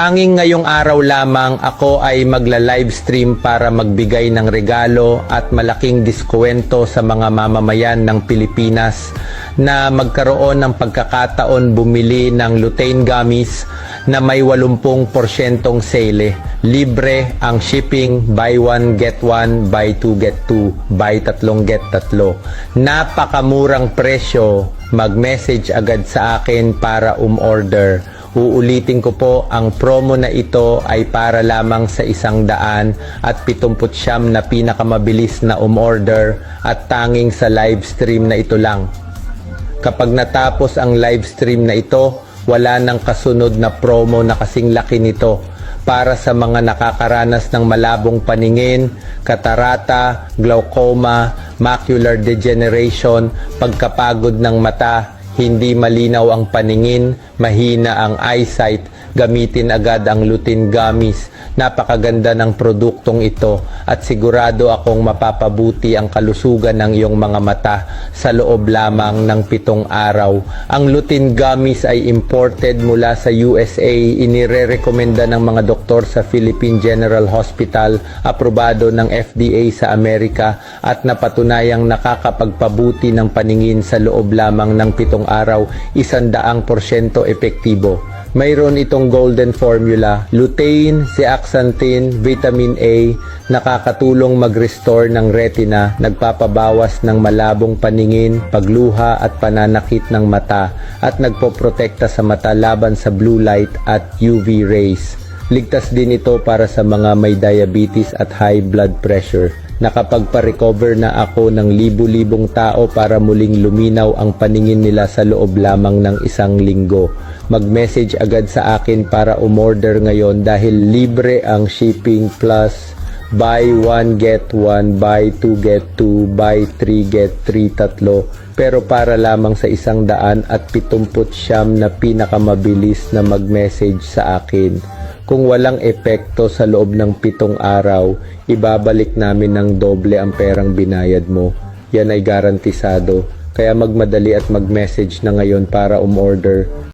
Tanging ngayong araw lamang ako ay magla-live stream para magbigay ng regalo at malaking diskwento sa mga mamamayan ng Pilipinas na magkaroon ng pagkakataon bumili ng lutein gummies na may 80% sale. Libre ang shipping, buy one get one, buy two get two, buy tatlong get tatlo. Napakamurang presyo, mag-message agad sa akin para umorder. Uulitin ko po, ang promo na ito ay para lamang sa isang daan at 79 na pinakamabilis na umorder at tanging sa live stream na ito lang. Kapag natapos ang live stream na ito, wala nang kasunod na promo na kasing laki nito para sa mga nakakaranas ng malabong paningin, katarata, glaucoma, macular degeneration, pagkapagod ng mata, hindi malinaw ang paningin, mahina ang eyesight, gamitin agad ang lutein gummies. Napakaganda ng produktong ito at sigurado akong mapapabuti ang kalusugan ng iyong mga mata sa loob lamang ng pitong araw. Ang lutein gummies ay imported mula sa USA, inirerekomenda ng mga doktor sa Philippine General Hospital, aprobado ng FDA sa Amerika at napatunayang nakakapagpabuti ng paningin sa loob lamang ng pitong araw, isandaang porsyento epektibo. Mayroon itong golden formula, lutein, zeaxanthin, vitamin A, nakakatulong mag-restore ng retina, nagpapabawas ng malabong paningin, pagluha at pananakit ng mata, at nagpoprotekta sa mata laban sa blue light at UV rays. Ligtas din ito para sa mga may diabetes at high blood pressure. Nakapagpa-recover na ako ng libu-libong tao para muling luminaw ang paningin nila sa loob lamang ng isang linggo. Mag-message agad sa akin para umorder ngayon dahil libre ang shipping plus buy one get one, buy two get two, buy three get three tatlo pero para lamang sa isang daan at pitumput siyam na pinakamabilis na mag-message sa akin. Kung walang epekto sa loob ng pitong araw, ibabalik namin ng doble ang perang binayad mo. Yan ay garantisado. Kaya magmadali at mag-message na ngayon para umorder